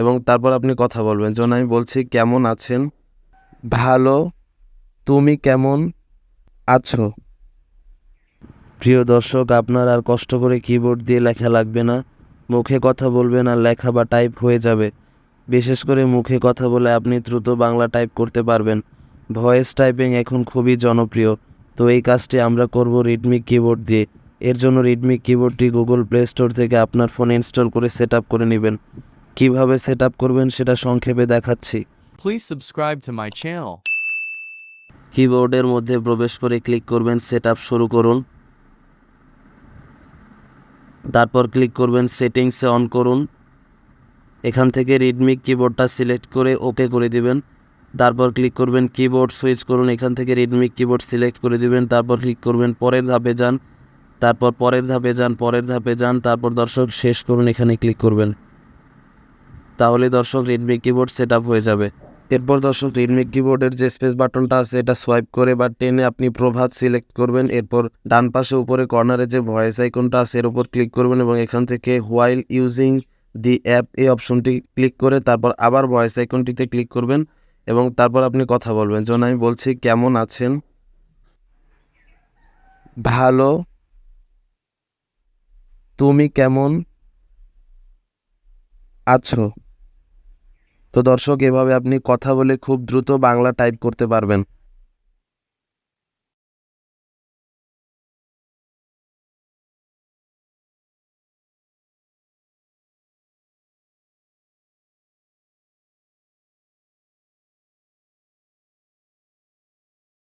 এবং তারপর আপনি কথা বলবেন। যেমন আমি বলছি, কেমন আছেন? ভালো। তুমি কেমন আছো? প্রিয় দর্শক, আপনার আর কষ্ট করে কিবোর্ড দিয়ে লেখা লাগবে না। মুখে কথা বলবেন আর লেখা বা টাইপ হয়ে যাবে। বিশেষ করে মুখে কথা বলে আপনি দ্রুত বাংলা টাইপ করতে পারবেন। ভয়েস টাইপিং এখন খুবই জনপ্রিয়। তো এই কাজটি আমরা করব রিডমিক কিবোর্ড দিয়ে। এর জন্য রিডমিক কিবোর্ডটি গুগল প্লে স্টোর থেকে আপনার ফোনে ইনস্টল করে সেট করে নেবেন। কীভাবে সেট আপ করবেন সেটা সংক্ষেপে দেখাচ্ছি। Please subscribe to my channel. কিবোর্ডের মধ্যে প্রবেশ করে ক্লিক করবেন সেট আপ শুরু করুন। তারপর ক্লিক করবেন সেটিংসে অন করুন। এখান থেকে রিডমিক কিবোর্ডটা সিলেক্ট করে ওকে করে দিবেন। তারপর ক্লিক করবেন কিবোর্ড সুইচ করুন। এখান থেকে রিডমিক কিবোর্ড সিলেক্ট করে দিবেন। তারপর ক্লিক করবেন পরের ধাপে যান। তারপর পরের ধাপে যান পরের ধাপে যান। তারপর দর্শক শেষ করুন। এখানে ক্লিক করবেন। তাহলে দর্শক রেডমি কিবোর্ড সেট হয়ে যাবে। এরপর দর্শক রেডমি কিবোর্ডের যে স্পেস বাটনটা আছে, এটা সোয়াইপ করে বা টেনে আপনি প্রভাত সিলেক্ট করবেন। এরপর ডান পাশে উপরে কর্নারে যে ভয়েস আইকনটা আছে, এর উপর ক্লিক করবেন এবং এখান থেকে হোয়াইল ইউজিং দি অ্যাপ এই অপশনটি ক্লিক করে তারপর আবার ভয়েস আইকনটিতে ক্লিক করবেন এবং তারপর আপনি কথা বলবেন। যেমন আমি বলছি কেমন আছেন? ভালো। তুমি কেমন? আছো? তো দর্শক এভাবে আপনি কথা বলে খুব দ্রুত বাংলা টাইপ করতে পারবেন।